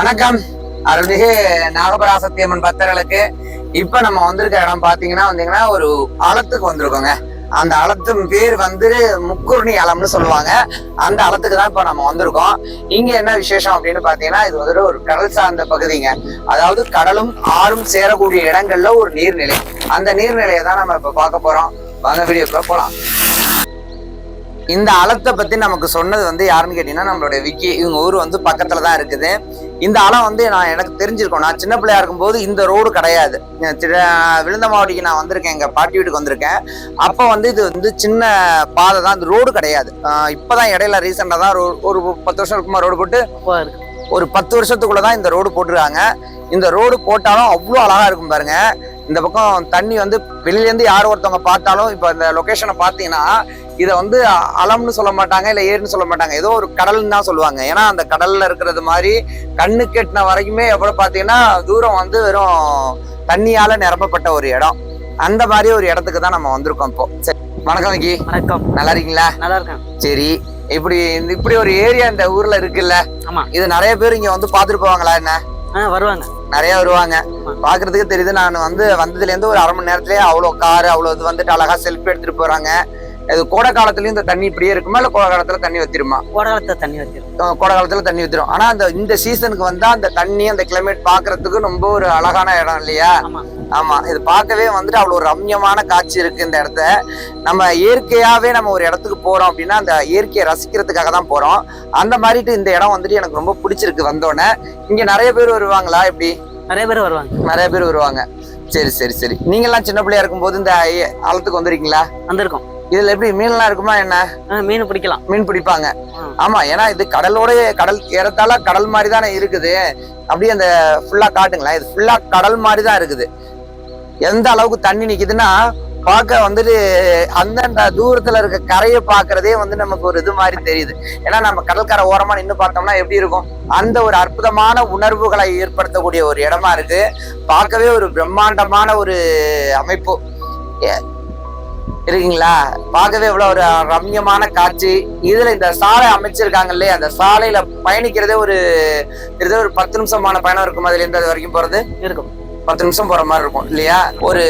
வணக்கம். அருள்மிகு நாகபராசத்தியம்மன் பக்தர்களுக்கு இப்ப நம்ம வந்திருக்க இடம் பாத்தீங்கன்னா வந்தீங்கன்னா ஒரு ஆலத்துக்கு வந்திருக்கோங்க. அந்த ஆலத்தின் பேர் வந்து முக்குருணி அலம்னு சொல்லுவாங்க. அந்த அளத்துக்கு தான் இப்ப நம்ம வந்திருக்கோம். இங்க என்ன விசேஷம் அப்படின்னு பாத்தீங்கன்னா இது வந்து ஒரு கடல் சார்ந்த பகுதிங்க. அதாவது கடலும் ஆறும் சேரக்கூடிய இடங்கள்ல ஒரு நீர்நிலை. அந்த நீர்நிலையை தான் நம்ம இப்ப பார்க்க போறோம். வாங்க வீடியோக்குள்ள போலாம். இந்த அலத்தை பத்தி நமக்கு சொன்னது வந்து யாருன்னு கேட்டீங்கன்னா நம்மளுடைய விக்கி. இவங்க ஊர் வந்து பக்கத்துல தான் இருக்குது. இந்த அலம் வந்து நான் எனக்கு தெரிஞ்சிருக்கோம். நான் சின்ன பிள்ளையா இருக்கும்போது இந்த ரோடு கிடையாது. நான் சின்ன- விழுந்தமாவடிக்கு நான் வந்திருக்கேன். எங்க பாட்டி வீட்டுக்கு வந்திருக்கேன். அப்போ வந்து இது வந்து சின்ன பாதை தான். இந்த ரோடு கிடையாது. ஆஹ் இப்பதான் இடையில ரீசெண்டா தான் ஒரு பத்து வருஷம் இருக்குமா ரோடு போட்டு? ஒரு பத்து வருஷத்துக்குள்ள தான் இந்த ரோடு போட்டிருக்காங்க. இந்த ரோடு போட்டாலும் அவ்வளோ அழகா இருக்கும் பாருங்க. இந்த பக்கம் தண்ணி வந்து வெளியிலேருந்து யார் ஒருத்தவங்க பார்த்தாலும் இப்போ இந்த லொகேஷனை பார்த்தீங்கன்னா இதை வந்து அலம்னு சொல்ல மாட்டாங்க இல்லை ஏரின்னு சொல்ல மாட்டாங்க. ஏதோ ஒரு கடல்னு தான் சொல்லுவாங்க. ஏன்னா அந்த கடல்ல இருக்கிறது மாதிரி கண்ணு கெட்டின வரைக்குமே எவ்வளோ பார்த்தீங்கன்னா தூரம் வந்து வெறும் தண்ணியால நிரப்பப்பட்ட ஒரு இடம். அந்த மாதிரி ஒரு இடத்துக்கு தான் நம்ம வந்திருக்கோம் இப்போ. சரி வணக்கம் விக்கி. வணக்கம். நல்லா இருக்கீங்களா? நல்லா இருக்கேன். சரி இப்படி இந்த- இப்படி ஒரு ஏரியா இந்த ஊர்ல இருக்குல்ல. ஆமா. இது நிறைய பேர் இங்க வந்து பாத்துட்டு போவாங்களா என்ன? வருவாங்க. நிறைய வருவாங்க. பாக்குறதுக்கு தெரியுது நான் வந்து வந்ததுல இருந்து ஒரு அரை மணி நேரத்திலேயே அவ்வளோ கார் அவ்வளோ இது வந்துட்டு அழகா செல்ஃபி எடுத்துட்டு போறாங்க. இது கோடை காலத்துலயும் இந்த தண்ணி இப்படியே இருக்குமா இல்ல கோடை காலத்துல தண்ணி வத்திருமா? கோடகாலத்தை தண்ணி வச்சிருக்கோம் அஹ் கோடை காலத்துல தண்ணி வத்திரும். ஆனா அந்த இந்த சீசனுக்கு வந்தா அந்த தண்ணி அந்த கிளைமேட் பாக்குறதுக்கு ரொம்ப ஒரு அழகான இடம் இல்லையா? ஆமா. இது பார்க்கவே வந்துட்டு அவ்வளவு ரம்யமான காட்சி இருக்கு இந்த இடத்த. நம்ம இயற்கையாவே நம்ம ஒரு இடத்துக்கு போறோம் அப்படின்னா அந்த இயற்கையை ரசிக்கிறதுக்காக தான் போறோம். அந்த மாதிரிட்டு இந்த இடம் வந்துட்டு எனக்கு ரொம்ப பிடிச்சிருக்கு வந்தோடனே இங்க நிறைய பேர் வருவாங்களா? இப்படி நிறைய பேர் வருவாங்க. நிறைய பேர் வருவாங்க. சரி சரி சரி. நீங்க எல்லாம் சின்ன பிள்ளையா இருக்கும்போது இந்த ஐ- ஆழத்துக்கு வந்திருக்கீங்களா? வந்திருக்கோம். இதுல எப்படி மீன்லாம் இருக்குமா என்ன? மீன் பிடிக்கலாம். மீன் பிடிப்பாங்க. ஆமா ஏன்னா இது கடலோட கடல் ஏறத்தாழ கடல் மாதிரி தானே இருக்குது. அப்படியே அந்த ஃபுல்லா காட்டுங்களேன். இது ஃபுல்லா கடல் மாதிரி தான் இருக்குது. எந்த அளவுக்கு தண்ணி நிக்குதுன்னா பார்க்க வந்துட்டு அந்தந்த தூரத்துல இருக்க கரையை பார்க்கறதே வந்து நமக்கு ஒரு இது மாதிரி தெரியுது. ஏன்னா நம்ம கடற்கரை ஓரமா நின்று பார்த்தோம்னா எப்படி இருக்கும்? அந்த ஒரு அற்புதமான உணர்வுகளை ஏற்படுத்தக்கூடிய ஒரு இடமா இருக்கு. பார்க்கவே ஒரு பிரம்மாண்டமான ஒரு அமைப்பு. இருக்கீங்களா? பார்க்கவே இவ்வளவு ஒரு ரம்யமான காட்சி. இதுல இந்த சாலை அமைச்சிருக்காங்க இல்லையா அந்த சாலையில பயணிக்கிறதே ஒரு இது ஒரு பத்து நிமிஷமான பயணம் இருக்கும். அதுல இருந்து அது வரைக்கும் போறது இருக்கும். பத்து நிமிஷம் போற மாதிரி இருக்கும் இல்லையா? ஒரு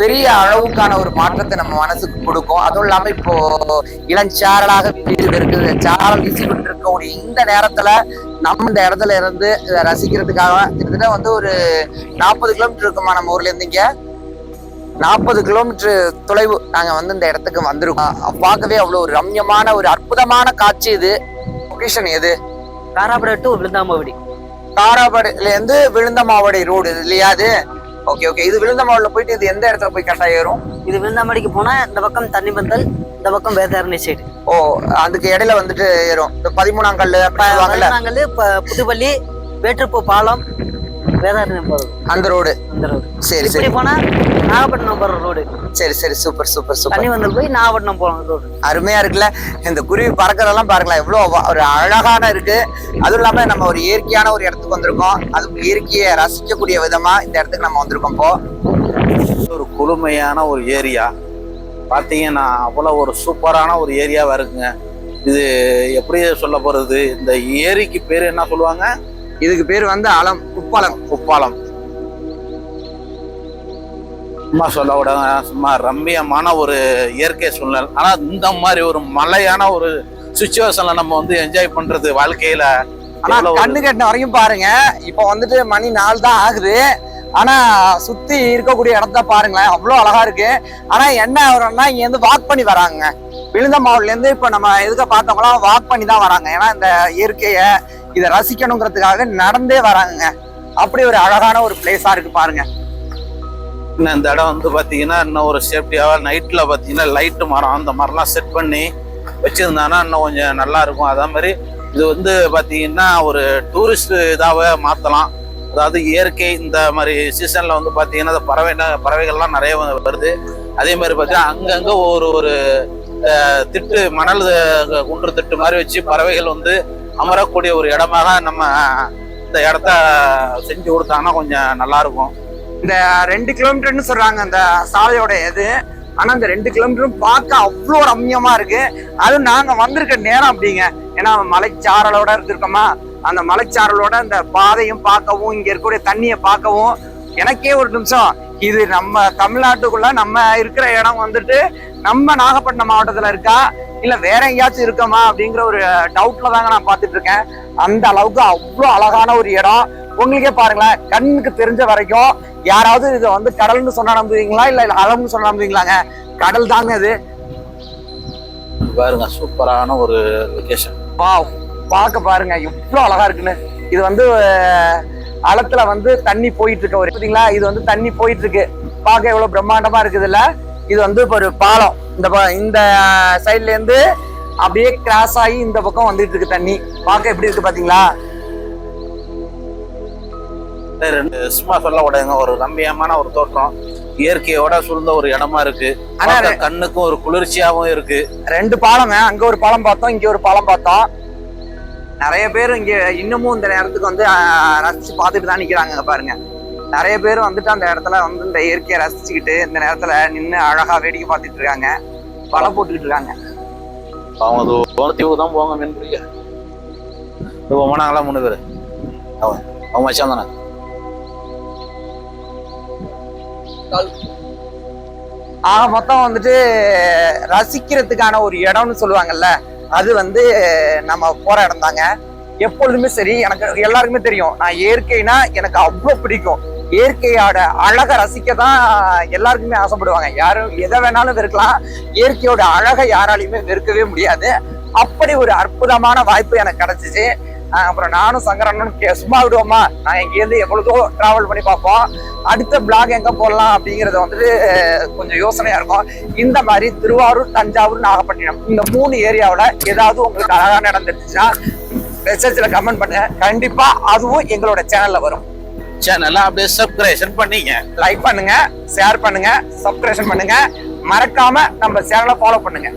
பெரிய அளவுக்கான ஒரு மாற்றத்தை நம்ம மனசுக்கு கொடுக்கும். அதுவும் இல்லாம இப்போ இளஞ்சாரலாக இருக்குது. சாரல் வீசிக்கிட்டு கொண்டு இருக்கக்கூடிய இந்த நேரத்துல நம்ம இந்த இடத்துல இருந்து இதை ரசிக்கிறதுக்காக கிட்டத்தட்ட வந்து ஒரு நாற்பது கிலோமீட்டர் இருக்குமா நம்ம ஊர்ல இங்கே? நாற்பது கிலோமீட்டர் தொலைவு நாங்க வந்து இந்த இடத்துக்கு வந்திருக்கோம். பார்க்கவே அவ்வளவு ஒரு ரம்யமான ஒரு அற்புதமான காட்சி இது. லொகேஷன் எது? காராபுரம் டு விழுந்தாம்படி காராபாடில இருந்து விழுந்தமாவடி ரோடு இல்லையா அது? ஓகே ஓகே இது விழுந்தமாவடில போயிட்டு இது எந்த இடத்துல போய் கரெக்டா ஏறும்? இது விழுந்தாம்படிக்கு போனா இந்த பக்கம் தண்ணி பந்தல் இந்த பக்கம் வேதாரணி சைடு ஓ அதுக்கு இடையில வந்துட்டு ஏறும். இந்த பதிமூணாம் அப்படி சொல்லுவாங்கல்ல. நாங்கள் புதுப்பள்ளி வேற்றுப்பூ பாலம் வேதாரணி போறது. அந்த ரோடு. இந்த ரோடு. சரி இப்படி சரி போனா நாகப்பட்டினம் போற ரோடு. சரி சரி. Super super super. தண்ணி வந்தல் போய் நாகப்பட்டினம் போற ரோடு. அருமையா இருக்குல்ல. இந்த குருவி பறக்கிறதெல்லாம் பாருங்களேன் எவ்வளவு வ- ஒரு அழகான இருக்கு. அதுவும் இல்லாம நம்ம ஒரு இயற்கையான ஒரு இடத்துக்கு வந்திருக்கோம். அது இயற்கையை ரசிக்கக்கூடிய விதமா இந்த இடத்துக்கு நம்ம வந்திருக்கோம். இப்போ ஒரு குளுமையான ஒரு ஏரியா. பார்த்தீங்கன்னா அவ்வளோ ஒரு சூப்பரான ஒரு ஏரியாவாக இருக்குங்க. இது எப்படி சொல்ல போகிறது இந்த ஏரிக்கு பேர் என்ன சொல்லுவாங்க? இதுக்கு பேர் வந்து அலம் உப்பளம் உப்பாலம் சும்மா சொல்ல விடாங்க சும்மா ரம்மியமான ஒரு இயற்கை சூழ்நிலை. ஆனால் இந்த மாதிரி ஒரு மலையான ஒரு சுச்சுவேஷன்ல நம்ம வந்து என்ஜாய் பண்றது வாழ்க்கையில ஆனா எவ்வளவு ஒரு- கண்ணு கட்டின வரைக்கும் பாருங்க. இப்ப வந்துட்டு மணி நாலு தான் ஆகுது. ஆனா சுத்தி இருக்கக்கூடிய இடத்த பாருங்களேன். அவ்வளவு அழகா இருக்கு. ஆனா என்ன வரும்னா இங்க இருந்து வாக் பண்ணி வராங்க. விழுந்த மாவுல இருந்து இப்ப நம்ம எதுக்க பார்த்தவங்களாம் வாக் பண்ணி தான் வராங்க. ஏன்னா இந்த இயற்கைய இதை ரசிக்கணுங்கிறதுக்காக நடந்தே வராங்க அப்படி ஒரு அழகான ஒரு பிளேஸா இருக்கு பாருங்க. இன்னும் இந்த இடம் வந்து பார்த்தீங்கன்னா இன்னும் ஒரு சேஃப்டியாக நைட்டில் பார்த்தீங்கன்னா லைட்டு மரம் அந்த மாதிரிலாம் செட் பண்ணி வச்சுருந்தாங்கன்னா இன்னும் கொஞ்சம் நல்லா இருக்கும். அதே மாதிரி இது வந்து பார்த்தீங்கன்னா ஒரு டூரிஸ்ட் இதாகவே மாற்றலாம் அதாவது இயற்கை இந்த மாதிரி சீசனில் வந்து பார்த்தீங்கன்னா அந்த பறவை பறவைகள்லாம் நிறைய வந்து வருது. அதே மாதிரி பார்த்தீங்கன்னா அங்கங்கே ஒரு ஒரு திட்டு மணல் குன்று திட்டு மாதிரி வச்சு பறவைகள் வந்து அமரக்கூடிய ஒரு இடமாக நம்ம இந்த இடத்த செஞ்சு கொடுத்தாங்கன்னா கொஞ்சம் நல்லா இருக்கும் இந்த ரெண்டு கிலோமீட்டர்னு சொல்றாங்க அந்த சாலையோட இது. ஆனா இந்த ரெண்டு கிலோமீட்டரும் பார்க்க அவ்வளோ ரம்யமா இருக்கு. அதுவும் நாங்க வந்திருக்க நேரம் அப்படிங்க. ஏன்னா மலைச்சாரலோட இருந்திருக்கோமா? அந்த மலைச்சாரலோட அந்த பாதையும் பார்க்கவும் இங்க இருக்கக்கூடிய தண்ணியை பார்க்கவும் எனக்கே ஒரு நிமிஷம். இது நம்ம தமிழ்நாட்டுக்குள்ள நம்ம இருக்கிற இடம் வந்துட்டு நம்ம நாகப்பட்டினம் மாவட்டத்துல இருக்கா? இல்ல வேற எங்கேயாச்சும் இருக்கோமா அப்படிங்கிற ஒரு டவுட்ல தாங்க நான் பார்த்துட்டு இருக்கேன். அந்த அளவுக்கு அவ்வளோ அழகான ஒரு இடம். உங்களுக்கே பாருங்களேன் கண்ணுக்கு தெரிஞ்ச வரைக்கும் யாராவது இதை வந்து கடல்னு சொன்னா நம்புவீங்களா? இல்ல அழகுன்னு சொன்னா நம்புவீங்களாங்க? கடல் தாங்க இது. பாருங்க சூப்பரான ஒரு லொகேஷன் வாவ் பார்க்க பாருங்க எவ்வளவு அழகா இருக்குன்னு. இது வந்து அளத்துல வந்து தண்ணி போயிட்டு இருக்க ஒரு பாத்தீங்களா? இது வந்து தண்ணி போயிட்டு இருக்கு பார்க்க எவ்வளவு பிரம்மாண்டமா இருக்குதுல்ல? இது வந்து ஒரு பாலம். இந்த ப- இந்த சைட்ல இருந்து அப்படியே கிராஸ் ஆகி இந்த பக்கம் வந்துட்டு இருக்கு தண்ணி. பார்க்க எப்படி இருக்கு பாத்தீங்களா? ரெண்டு சும்மா சொல்ல கூடாதுங்க ஒரு ரம்மியமான ஒரு தோற்றம். இயற்கையோட சூழ்ந்த ஒரு இடமா இருக்கு. ஆனா கண்ணுக்கும் ஒரு குளிர்ச்சியாவும் இருக்கு. ரெண்டு பாலங்க அங்க ஒரு பாலம் பார்த்தோம் இங்க ஒரு பாலம் பார்த்தோம். நிறைய பேர் இங்க இன்னமும் இந்த நேரத்துக்கு வந்து ரசிச்சு பார்த்துட்டு தான் நிக்கிறாங்க பாருங்க. நிறைய பேர் வந்துட்டு அந்த இடத்துல வந்து இந்த இயற்கையை ரசிச்சுக்கிட்டு இந்த நேரத்துல நின்று அழகா வேடிக்கை பார்த்துட்டு இருக்காங்க. வலை போட்டுக்கிட்டு இருக்காங்க. அவங்க அது ஒரு தீவுக்கு தான் போவாங்க பிடிக்க இப்போ போனாங்களா மூணு பேர். அவன் அவன் மச்சான் தானே. ஆக மொத்தம் வந்துட்டு ரசிக்கிறதுக்கான ஒரு இடம்னு சொல்லுவாங்கல்ல அது வந்து நம்ம போற இடம் தாங்க எப்பொழுதுமே சரி எனக்கு எல்லாருக்குமே தெரியும். நான் இயற்கைனா எனக்கு அவ்வளோ பிடிக்கும். இயற்கையோட அழகை ரசிக்க தான் எல்லாருக்குமே ஆசைப்படுவாங்க. யாரும் எதை வேணாலும் வெறுக்கலாம். இயற்கையோட அழகை யாராலையுமே வெறுக்கவே முடியாது. அப்படி ஒரு அற்புதமான வாய்ப்பு எனக்கு கிடைச்சிச்சு. அப்புறம் நானும் சங்கரனும் கே- சும்மா விடுவோமா? நான் இங்கேருந்து எவ்வளோதோ ட்ராவல் பண்ணி பார்ப்போம். அடுத்த பிளாக் எங்கே போடலாம் அப்படிங்கிறது வந்துட்டு கொஞ்சம் யோசனையாக இருக்கும். இந்த மாதிரி திருவாரூர் தஞ்சாவூர் நாகப்பட்டினம் இந்த மூணு ஏரியாவில் ஏதாவது உங்களுக்கு அழகாக நடந்துருச்சுன்னா மெசேஜில் கமெண்ட் பண்ணுங்க கண்டிப்பாக அதுவும் எங்களோட சேனலில் வரும். சேனல்லாம் அப்படியே சப்ஸ்கிரைஷன் பண்ணீங்க. லைக் பண்ணுங்க ஷேர் பண்ணுங்க சப்ஸ்கிரிப்ஷன் பண்ணுங்க. மறக்காம நம்ம சேனலை ஃபாலோ பண்ணுங்க.